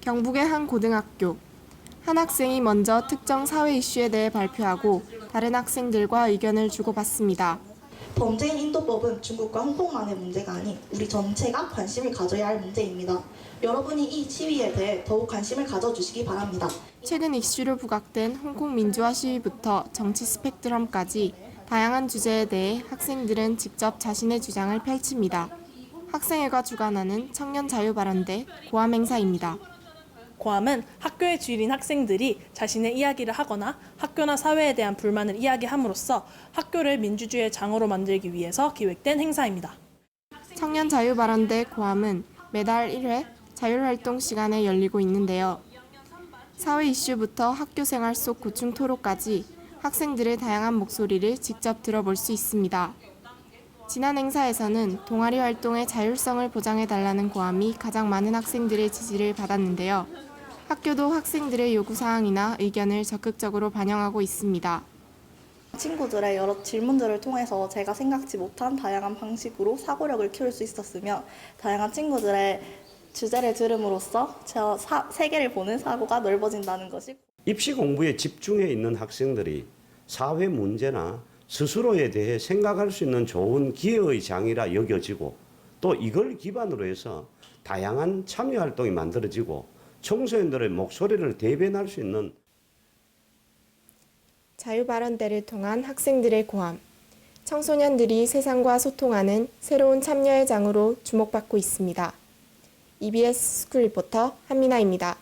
경북의 한 고등학교. 한 학생이 먼저 특정 사회 이슈에 대해 발표하고 다른 학생들과 의견을 주고받습니다. 범죄인 인도법은 중국과 홍콩만의 문제가 아닌 우리 전체가 관심을 가져야 할 문제입니다. 여러분이 이 시위에 대해 더욱 관심을 가져주시기 바랍니다. 최근 이슈로 부각된 홍콩 민주화 시위부터 정치 스펙트럼까지 다양한 주제에 대해 학생들은 직접 자신의 주장을 펼칩니다. 학생회가 주관하는 청년 자유 발언대 고함 행사입니다. 고함은 학교의 주일인 학생들이 자신의 이야기를 하거나 학교나 사회에 대한 불만을 이야기함으로써 학교를 민주주의의 장으로 만들기 위해서 기획된 행사입니다. 청년 자유발언대 고함은 매달 1회 자율활동 시간에 열리고 있는데요. 사회 이슈부터 학교 생활 속 고충 토로까지 학생들의 다양한 목소리를 직접 들어볼 수 있습니다. 지난 행사에서는 동아리 활동의 자율성을 보장해 달라는 고함이 가장 많은 학생들의 지지를 받았는데요. 학교도 학생들의 요구사항이나 의견을 적극적으로 반영하고 있습니다. 친구들의 여러 질문들을 통해서 제가 생각지 못한 다양한 방식으로 사고력을 키울 수 있었으며 다양한 친구들의 주제를 들음으로써 저 사- 세계를 보는 사고가 넓어진다는 것이 입시 공부에 집중해 있는 학생들이 사회 문제나 스스로에 대해 생각할 수 있는 좋은 기회의 장이라 여겨지고 또 이걸 기반으로 해서 다양한 참여 활동이 만들어지고 청소년들의 목소리를 대변할 수 있는 자유발언대를 통한 학생들의 고함. 청소년들이 세상과 소통하는 새로운 참여의 장으로 주목받고 있습니다. EBS 스쿨 리포터 한민아입니다.